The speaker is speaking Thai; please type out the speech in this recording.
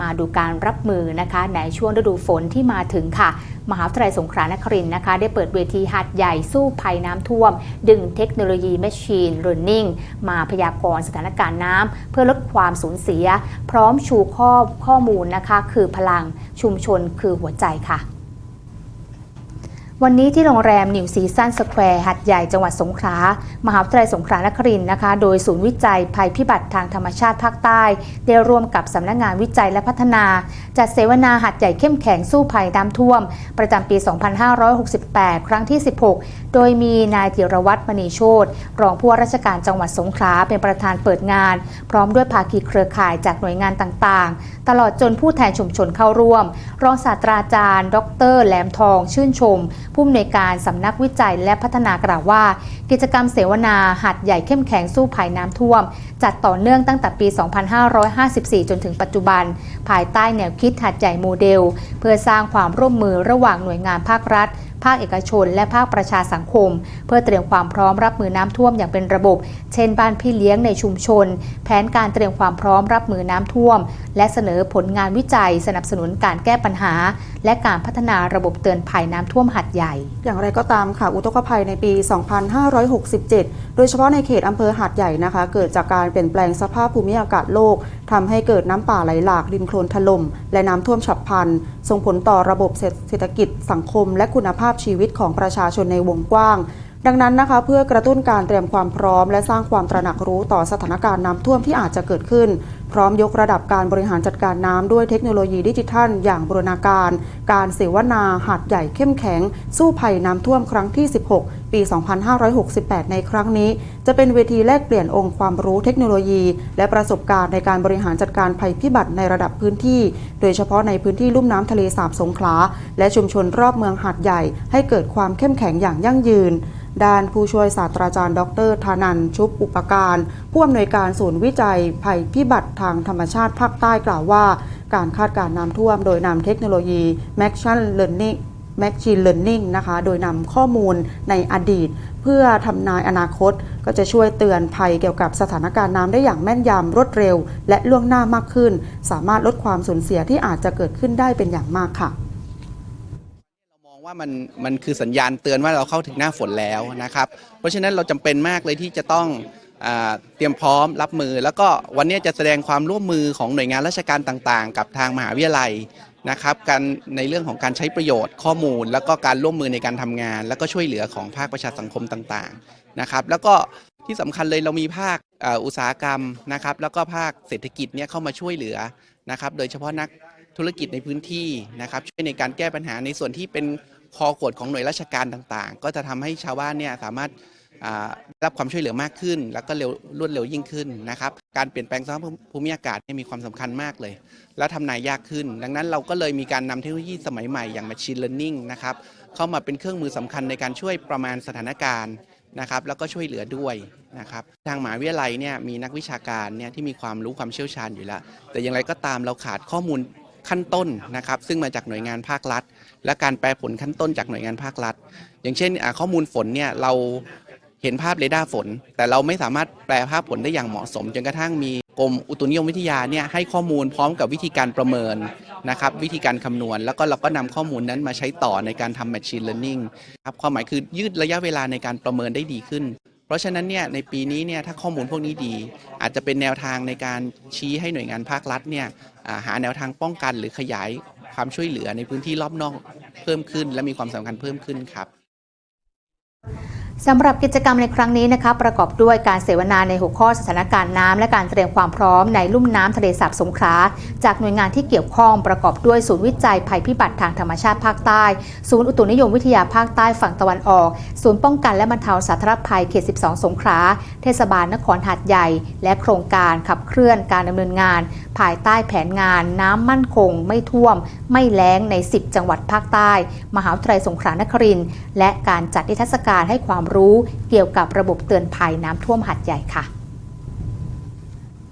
มาดูการรับมือนะคะในช่วงฤดูฝนที่มาถึงค่ะ มหาวิทยาลัยสงขลานครินทร์นะคะ ได้เปิดเวทีหัดใหญ่สู้ภัยน้ำท่วม ดึงเทคโนโลยี Machine Learning มาพยากรณ์สถานการณ์น้ำเพื่อลดความสูญเสีย พร้อมชูข้อข้อมูลนะคะ คือพลังชุมชนคือหัวใจค่ะ วันนี้ที่โรงแรมนิวซีซันสแควร์หัดใหญ่จังหวัดสงขลามหาวิทยาลัยสงขลานครินนะคะ โดยศูนย์วิจัยภัยพิบัติทางธรรมชาติภาคใต้ ได้ร่วมกับสำนักงานวิจัยและพัฒนา จัดเสวนาหัดใหญ่เข้มแข็งสู้ภัยน้ำท่วม ประจำปี 2568 ครั้งที่ 16 โดยมีนายธีรวัตรมณีโชตรองผู้ว่าราชการจังหวัดสงขลาเป็นประธานเปิดงาน พร้อมด้วยภาคีเครือข่ายจากหน่วยงานต่างๆ ตลอดจนผู้แทนชุมชนเข้าร่วม รองศาสตราจารย์ ดร แหลมทองชื่นชมผู้อำนวยการสำนักวิจัยและพัฒนากล่าวว่า กิจกรรมเสวนาหัดใหญ่เข้มแข็งสู้ภัยน้ำท่วม จัดต่อเนื่องตั้งแต่ปี 2554 จนถึงปัจจุบัน ภายใต้แนวคิดหัดใหญ่โมเดล เพื่อสร้างความร่วมมือระหว่างหน่วยงานภาครัฐภาคเอกชน และภาคประชาสังคม เพื่อเตรียมความพร้อมรับมือน้ำท่วมอย่างเป็นระบบ เช่น บ้านพี่เลี้ยงในชุมชน แผนการเตรียมความพร้อมรับมือน้ำท่วม และเสนอผลงานวิจัยสนับสนุนการแก้ปัญหาและการพัฒนาระบบเตือนภัยน้ำท่วมหัดใหญ่ อย่างไรก็ตามค่ะ อุทกภัยในปี 2567 โดยเฉพาะในเขตอำเภอหาดใหญ่นะคะ เกิดจากการเปลี่ยนแปลงสภาพภูมิอากาศโลกทำให้เกิดน้ำป่าไหลหลากดินโคลนถล่มและน้ำท่วมฉับพลัน ส่งผลต่อระบบเศรษฐกิจสังคม และคุณภาพชีวิตของประชาชนในวงกว้าง ดังนั้นนะคะเพื่อกระตุ้นการเตรียมความพร้อม และสร้างความตระหนักรู้ต่อสถานการณ์น้ำท่วมที่อาจจะเกิดขึ้น พร้อมยกระดับการบริหารจัดการน้ำด้วยเทคโนโลยีดิจิทัล อย่างบูรณาการ การเสวนาหาดใหญ่เข้มแข็ง สู้ภัยน้ำท่วมครั้งที่ 16 ปี 2568 ในครั้งนี้ จะเป็นเวทีแลกเปลี่ยนองค์ความรู้เทคโนโลยี และประสบการณ์ในการบริหารจัดการภัยพิบัติในระดับพื้นที่ โดยเฉพาะในพื้นที่ลุ่มน้ำทะเลสาบสงขลาและชุมชนรอบเมืองหาดใหญ่ ให้เกิดความเข้มแข็งอย่างยั่งยืนด้านผู้ช่วยศาสตราจารย์ ดรธานันชุบอุปการผู้อำนวยการศูนย์วิจัยภัยพิบัติทางธรรมชาติภาคใต้กล่าวว่า การคาดการณ์น้ำท่วมโดยนำเทคโนโลยี Machine Learning Machine Learning นะคะ โดยนำข้อมูลในอดีต เพื่อทำนายอนาคต ก็จะช่วยเตือนภัยเกี่ยวกับสถานการณ์น้ำได้อย่างแม่นยำรวดเร็ว และล่วงหน้ามากขึ้น สามารถลดความสูญเสียที่อาจจะเกิดขึ้นได้เป็นอย่างมากค่ะ ว่ามันมันคือสัญญาณเตือนว่าเราเข้าถึงหน้าฝนแล้วนะครับ เพราะฉะนั้นเราจำเป็นมากเลยที่จะต้องเตรียมพร้อมรับมือ แล้วก็วันนี้จะแสดงความร่วมมือของหน่วยงานราชการต่างๆ กับทางมหาวิทยาลัยนะครับการในเรื่องของการใช้ประโยชน์ข้อมูล แล้วก็การร่วมมือในการทำงาน แล้วก็ช่วยเหลือของภาคประชาสังคมต่างๆนะครับ แล้วก็ที่สำคัญเลยเรามีภาคอุตสาหกรรมนะครับ แล้วก็ภาคเศรษฐกิจเนี่ยเข้ามาช่วยเหลือนะครับ โดยเฉพาะนักธุรกิจในพื้นที่นะครับ ช่วยในการแก้ปัญหาในส่วนที่เป็น คอขวดของหน่วยราชการต่างๆ ก็จะทำให้ชาวบ้านเนี่ยสามารถได้รับความช่วยเหลือมากขึ้น แล้วก็เร็วรวดเร็วยิ่งขึ้นนะครับ การเปลี่ยนแปลงสภาพภูมิอากาศมีความสำคัญมากเลย และทำนายยากขึ้น ดังนั้นเราก็เลยมีการนำเทคโนโลยีสมัยใหม่อย่าง Machine Learning นะครับเข้ามาเป็นเครื่องมือสำคัญในการช่วยประมาณสถานการณ์นะครับ แล้วก็ช่วยเหลือด้วยนะครับ ทางมหาวิทยาลัยเนี่ยมีนักวิชาการเนี่ยที่มีความรู้ความเชี่ยวชาญอยู่แล้ว แต่อย่างไรก็ตามเราขาดข้อมูล ขั้นต้นนะครับซึ่งมาจากหน่วยงานภาครัฐ และการแปลผลขั้นต้นจากหน่วยงานภาครัฐ อย่างเช่นข้อมูลฝนเนี่ยเราเห็นภาพเรดาร์ฝน แต่เราไม่สามารถแปลภาพฝนได้อย่างเหมาะสม จนกระทั่งมีกรมอุตุนิยมวิทยาเนี่ยให้ข้อมูลพร้อมกับวิธีการประเมินนะครับวิธีการคำนวณ แล้วก็เราก็นำข้อมูลนั้นมาใช้ต่อในการทำ machine learning ครับความหมายคือยืดระยะเวลาในการประเมินได้ดีขึ้น เพราะฉะนั้นเนี่ยในปีนี้เนี่ยถ้าข้อมูลพวกนี้ดี อาจจะเป็นแนวทางในการชี้ให้หน่วยงานภาครัฐเนี่ยาหาแนวทางป้องกันหรือขยายความช่วยเหลือในพื้นที่รอบนอกเพิ่มขึ้น และมีความสำคัญเพิ่มขึ้นครับ สำหรับกิจกรรมในครั้งนี้นะคะประกอบด้วยการเสวนาในหัวข้อสถานการณ์น้ำและการเตรียมความพร้อมในลุ่มน้ำทะเลสาบสงขลาจากหน่วยงานที่เกี่ยวข้องประกอบด้วยศูนย์วิจัยภัยพิบัติทางธรรมชาติภาคใต้ ศูนย์อุตุนิยมวิทยาภาคใต้ฝั่งตะวันออก ศูนย์ป้องกันและบรรเทาสาธารณภัยเขต 12 สงขลาเทศบาลนครหาดใหญ่ และโครงการขับเคลื่อนการดำเนินงาน ภายใต้แผนงาน น้ำมั่นคง ไม่ท่วม ไม่แล้งใน 10 จังหวัดภาคใต้ มหาวิทยาลัยสงขลานครินทร์และการจัดนิทรรศการให้ความรู้เกี่ยวกับระบบเตือนภัยน้ำท่วมหัดใหญ่ค่ะ